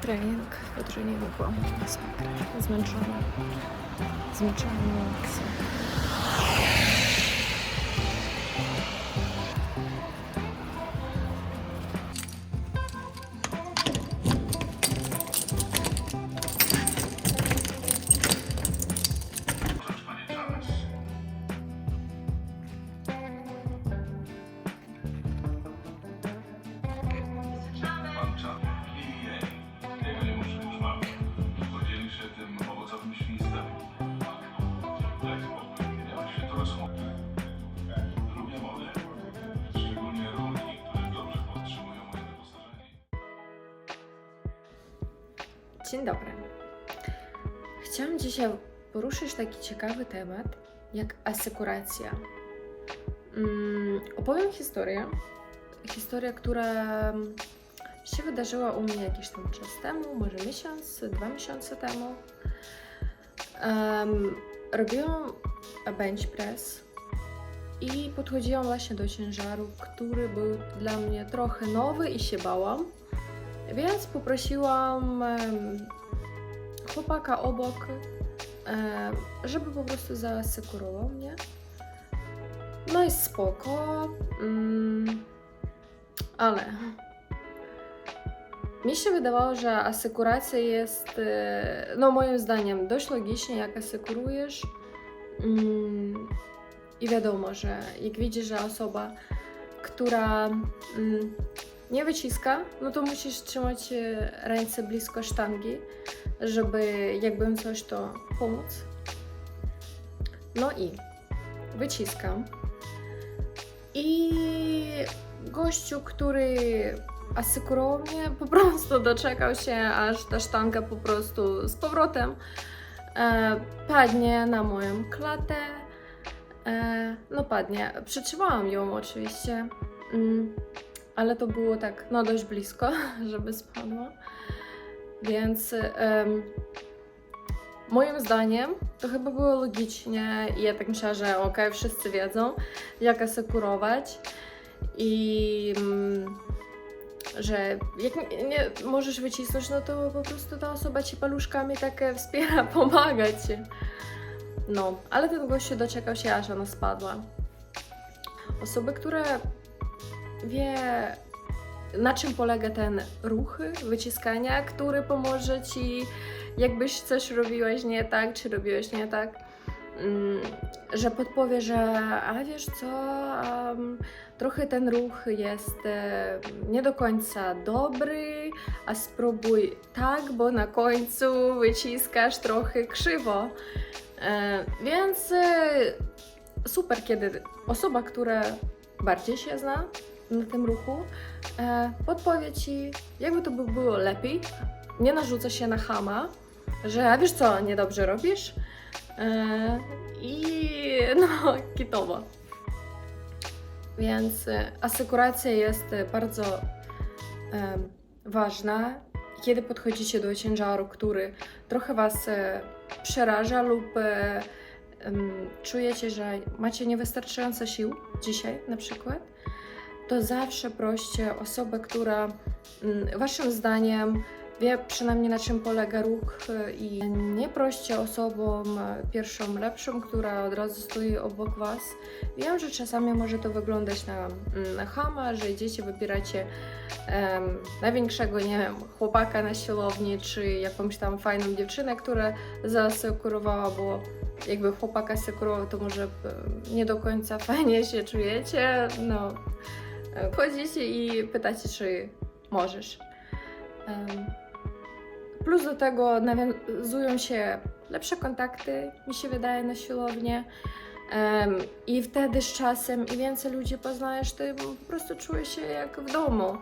Trening, dobrze nie wygło. Zmęczony. Zmęczony. Zmęczony. Dzień dobry. Chciałam dzisiaj poruszyć taki ciekawy temat jak asekuracja. Mm, opowiem historię. Historię, która się wydarzyła u mnie jakiś tam czas temu, może miesiąc, dwa miesiące temu. Em, robiłam bench press i podchodziłam właśnie do ciężaru, który był dla mnie trochę nowy i się bałam. Więc poprosiłam chłopaka obok, żeby po prostu zaasekurował mnie. No i spoko, mm, ale mi się wydawało, że asekuracja jest, e, no moim zdaniem, dość logicznie, jak asekurujesz. Mm, I wiadomo, że jak widzisz, że osoba, która mm, nie wyciska, no to musisz trzymać e, ręce blisko sztangi, żeby jakbym coś to pomóc. No i wyciskam. I gościu, który asekurował mnie, po prostu doczekał się, aż ta sztanga po prostu z powrotem e, padnie na moją klatę. E, no padnie. Przytrzymałam ją oczywiście. Mm ale to było tak, no dość blisko, żeby spadła. Więc em, moim zdaniem to chyba było logicznie i ja tak myślałam, że okej, wszyscy wiedzą, jak asekurować i mm, że jak nie, nie możesz wycisnąć, no to po prostu ta osoba ci paluszkami tak wspiera, pomaga ci. No, ale ten gościu doczekał się, aż ona spadła. Osoby, które wie, na czym polega ten ruch wyciskania, który pomoże ci, jakbyś coś robiłaś nie tak, czy robiłeś nie tak, mm, że podpowie, że a wiesz co, trochę ten ruch jest e, nie do końca dobry, a spróbuj tak, bo na końcu wyciskasz trochę krzywo. E, więc e, super, kiedy osoba, która bardziej się zna na tym ruchu, e, podpowie ci, jakby to by było lepiej. Nie narzuca się na chama, że wiesz co, niedobrze robisz. E, I no, kitowo. Więc asekuracja jest bardzo ważna, kiedy podchodzicie do ciężaru, który trochę Was e, przeraża lub czujecie, że macie niewystarczająco sił dzisiaj na przykład, to zawsze proście osobę, która mm, waszym zdaniem wie przynajmniej na czym polega ruch e, i nie proście osobą e, pierwszą lepszą, która od razu stoi obok was. Wiem, że czasami może to wyglądać na, mm, na chama, że idziecie, wybieracie em, największego, nie wiem, chłopaka na siłowni, czy jakąś tam fajną dziewczynę, która zaasekurowała, bo jakby chłopaka sekurował, to może e, nie do końca fajnie się czujecie. No, chodzicie i pytacie, czy możesz. Plus do tego nawiązują się lepsze kontakty, mi się wydaje, na siłownię. I wtedy z czasem i więcej ludzi poznajesz, ty po prostu czujesz się jak w domu.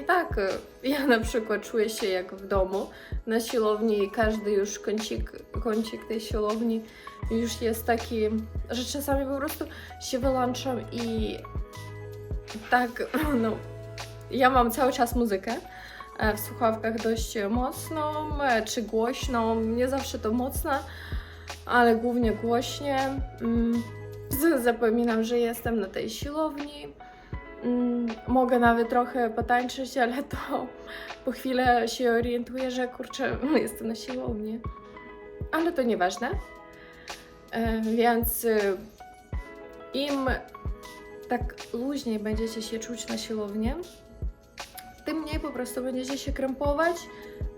I tak, ja na przykład czuję się jak w domu na siłowni i każdy już kącik, kącik tej siłowni już jest taki, że czasami po prostu się wyłączam i tak, no, ja mam cały czas muzykę e, w słuchawkach dość mocną e, czy głośną, nie zawsze to mocna, ale głównie głośnie. Mm, Zapominam, że jestem na tej siłowni Mm, mogę nawet trochę potańczyć, ale to po chwilę się orientuję, że kurczę, jestem na siłowni. Ale to nieważne. E, Więc y, im tak luźniej będziecie się czuć na siłowni, tym mniej po prostu będziecie się krępować,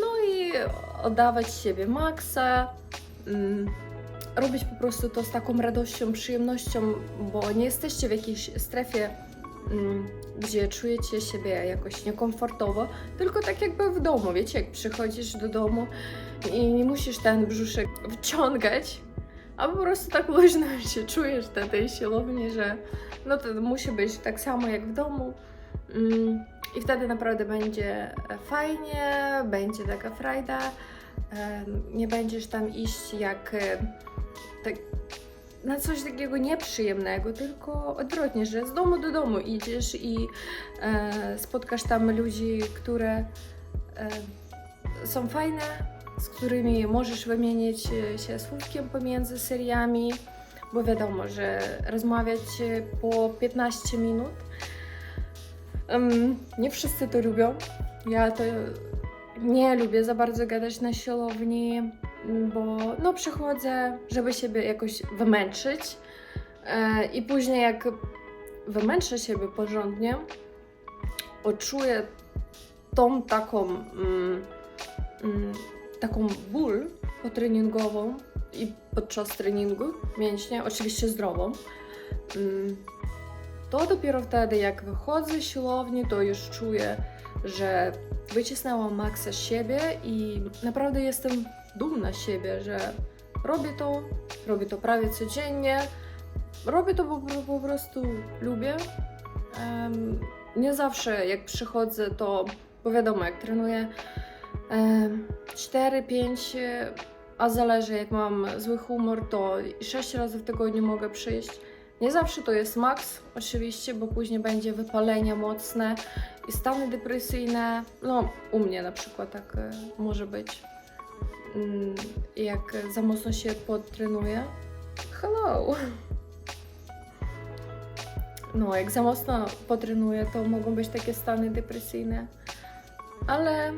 no i oddawać siebie maksa, mm, robić po prostu to z taką radością, przyjemnością, bo nie jesteście w jakiejś strefie, mm, gdzie czujecie siebie jakoś niekomfortowo, tylko tak jakby w domu, wiecie, jak przychodzisz do domu i nie musisz ten brzuszek wciągać, a po prostu tak luźno się czujesz na tej siłowni, że no to musi być tak samo jak w domu. Mm, I wtedy naprawdę będzie fajnie, będzie taka frajda. em, Nie będziesz tam iść jak e, tak, na coś takiego nieprzyjemnego, tylko odwrotnie, że z domu do domu idziesz i e, spotkasz tam ludzi, które e, są fajne, z którymi możesz wymienić e, się słówkiem pomiędzy seriami, bo wiadomo, że rozmawiać e, po 15 minut nie wszyscy to lubią. Ja to nie lubię za bardzo gadać na siłowni, bo no przychodzę, żeby siebie jakoś wymęczyć e, i później jak wymęczę siebie porządnie, odczuję tą taką mm, mm, taką ból potreningową i podczas treningu mięśnie, oczywiście zdrową. Mm, to dopiero wtedy, jak wychodzę z siłowni, to już czuję, że wycisnęłam maksa siebie i naprawdę jestem dumna siebie, że robię to, robię to prawie codziennie, robię to, bo po prostu lubię. Nie zawsze jak przychodzę, to, bo wiadomo, jak trenuję em, 4-5, a zależy jak mam zły humor, to 6 razy w tygodniu mogę przyjść. Nie zawsze to jest maks, oczywiście, bo później będzie wypalenie mocne i stany depresyjne. No, u mnie na przykład tak e, może być. Mm, Jak za mocno się podtrenuję. Hello! No, jak za mocno potrenuję, to mogą być takie stany depresyjne. Ale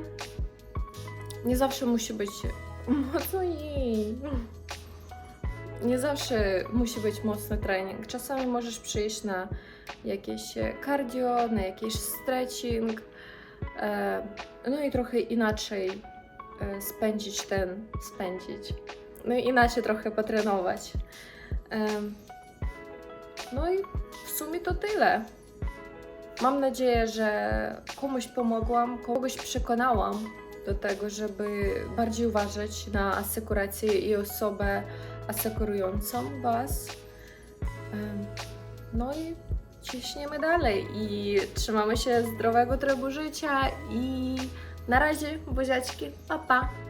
nie zawsze musi być mocno jej. Nie zawsze musi być mocny trening. Czasami możesz przyjść na jakieś e, cardio, na jakiś stretching, e, no i trochę inaczej e, spędzić ten, spędzić, no i inaczej trochę potrenować. No i w sumie to tyle. Mam nadzieję, że komuś pomogłam, kogoś przekonałam do tego, żeby bardziej uważać na asekurację i osobę asekurującą Was. No i ciśniemy dalej i trzymamy się zdrowego trybu życia i na razie buziaczki, pa pa!